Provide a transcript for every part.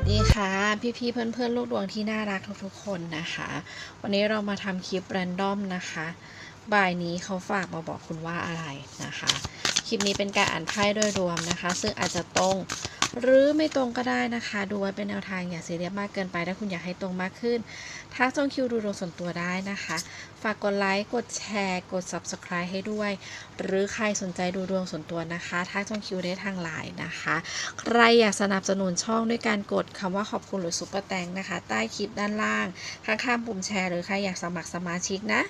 วัสดีค่ะพี่ๆเพื่อนๆ ลูกดวงที่น่ารักทุกๆคนนะคะ วันนี้เรามาทำคลิปแรนดอมนะคะบ่ายนี้เขาฝากมาบอกคุณว่าอะไรนะคะ คลิปนี้เป็นการอ่านไพ่โดยรวมนะคะ ซึ่งอาจจะตรง หรือไม่ตรงก็ได้นะคะ ดูไว้เป็นแนวทางอย่าซีเรียสมากเกินไป ถ้าคุณอยากให้ตรงมากขึ้น ทักจองคิวดูดวงส่วนตัวได้นะคะ ฝากกดไลค์ กดแชร์ กด subscribe ให้ด้วย หรือใครสนใจดูดวงส่วนตัวนะคะ ทักจองคิวได้ทางไลน์นะคะ ใครอยากสนับสนุนช่องด้วยการกดคำว่าขอบคุณหรือซุปเปอร์แตงนะคะ ใต้คลิปด้านล่าง ข้างๆปุ่มแชร์หรือใครอยากสมัครสมาชิกนะ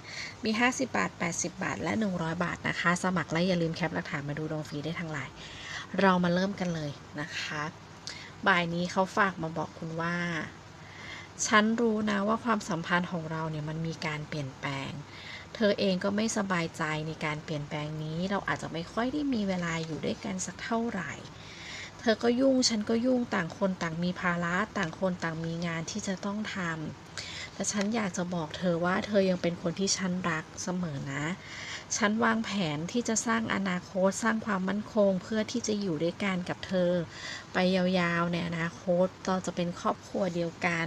มี 50 บาท 80 บาท และ 100 บาทนะคะ สมัครและอย่าลืมแคปหลักฐานมาดูดวงฟรีได้ทางไลน์ เรามาเริ่มกันเลยนะคะ บ่ายนี้เขาฝากมาบอกคุณว่า ฉันรู้นะว่าความสัมพันธ์ของเราเนี่ยมันมีการเปลี่ยนแปลง เธอเองก็ไม่สบายใจในการเปลี่ยนแปลงนี้ เราอาจจะไม่ค่อยได้มีเวลาอยู่ด้วยกันสักเท่าไหร่เธอก็ยุ่งฉันก็ยุ่งต่างคนต่างมีภาระต่างคนต่างมีงานที่จะต้องท แต่ฉันอยากจะบอกเธอว่าเธอยังเป็นคนที่ฉันรักเสมอนะ ฉันวางแผนที่จะสร้างอนาคตสร้างความมั่นคง เพื่อที่จะอยู่ด้วยกันกับเธอ ไปยาวๆในอนาคตเราจะเป็นครอบครัวเดียวกัน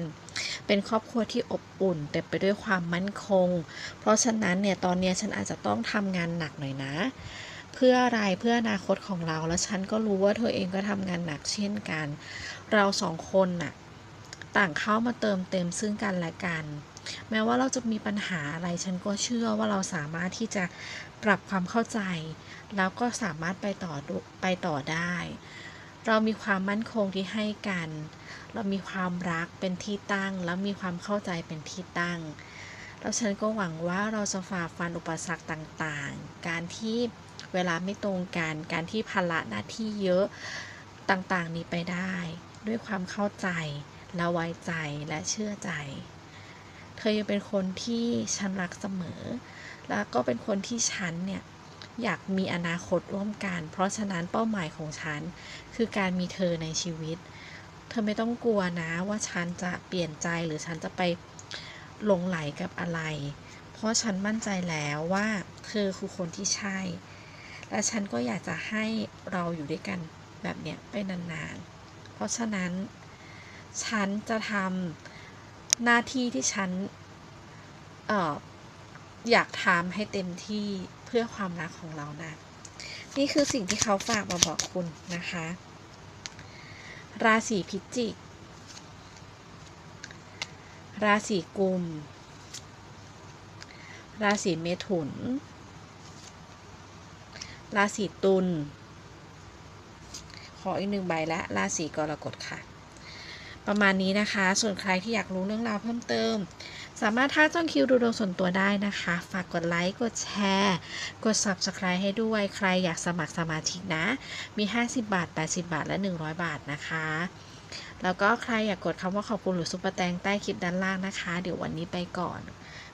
เป็นครอบครัวที่อบอุ่นแต่ไปด้วยความมั่นคง เพราะฉะนั้นเนี่ยตอนนี้ฉันอาจจะต้องทำงานหนักหน่อยนะเพื่ออะไรเพื่ออนาคตของเราแล้วฉันก็รู้ว่าเธอเองก็ทำงานหนักเช่นกัน เราสองคนน่ะ ต่างเข้ามาเติมเต็มซึ่งกันและกัน แม้ว่าเราจะมีปัญหาอะไรฉันก็เชื่อว่าเราสามารถที่จะปรับความเข้าใจ แล้วก็สามารถไปต่อไปต่อได้ เรามีความมั่นคงที่ให้กัน เรามีความรักเป็นที่ตั้ง แล้วมีความเข้าใจเป็นที่ตั้ง แล้วฉันก็หวังว่าเราจะฝ่าฟันอุปสรรคต่างๆ การที่เวลาไม่ตรงกัน การที่ภาระหน้าที่เยอะต่างๆ นี้ไปได้ ด้วยความเข้าใจ และไว้ใจและเชื่อใจ เธอยังเป็นคนที่ฉันรักเสมอ แล้วก็เป็นคนที่ฉันเนี่ยอยากมีอนาคตร่วมกัน เพราะฉะนั้นเป้าหมายของฉัน คือการมีเธอในชีวิต เธอไม่ต้องกลัวนะว่าฉันจะเปลี่ยนใจหรือฉันจะไปหลงไหลกับอะไร เพราะฉันมั่นใจแล้วว่าเธอคือคนที่ใช่ และฉันก็อยากจะให้เราอยู่ด้วยกันแบบเนี้ยไปนานๆ เพราะฉะนั้น ฉันจะทำหน้าที่ที่ฉันเอออยากทำให้เต็มที่เพื่อความรักของเรานะ นี่คือสิ่งที่เขาฝากมาบอกคุณนะคะ ราศีพิจิก ราศีกุม ราศีเมถุน ราศีตุลขออีกหนึ่งใบและราศีกรกฎค่ะ ประมาณนี้นะคะ ส่วนใครที่อยากรู้เรื่องราวเพิ่มเติม สามารถท่าจ้องคิวดูดวงส่วนตัวได้นะคะ ฝากกดไลค์ กดแชร์ กด subscribe ให้ด้วย ใครอยากสมัครสมาชิกนะ มี 50 บาท 80 บาท และ 100 บาทนะคะ แล้วก็ใครอยากกดคำว่าขอบคุณหรือซุปเปอร์แตงใต้คลิปด้านล่างนะคะ เดี๋ยววันนี้ไปก่อน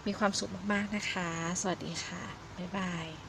มีความสุขมากๆนะคะ สวัสดีค่ะ บ๊ายบาย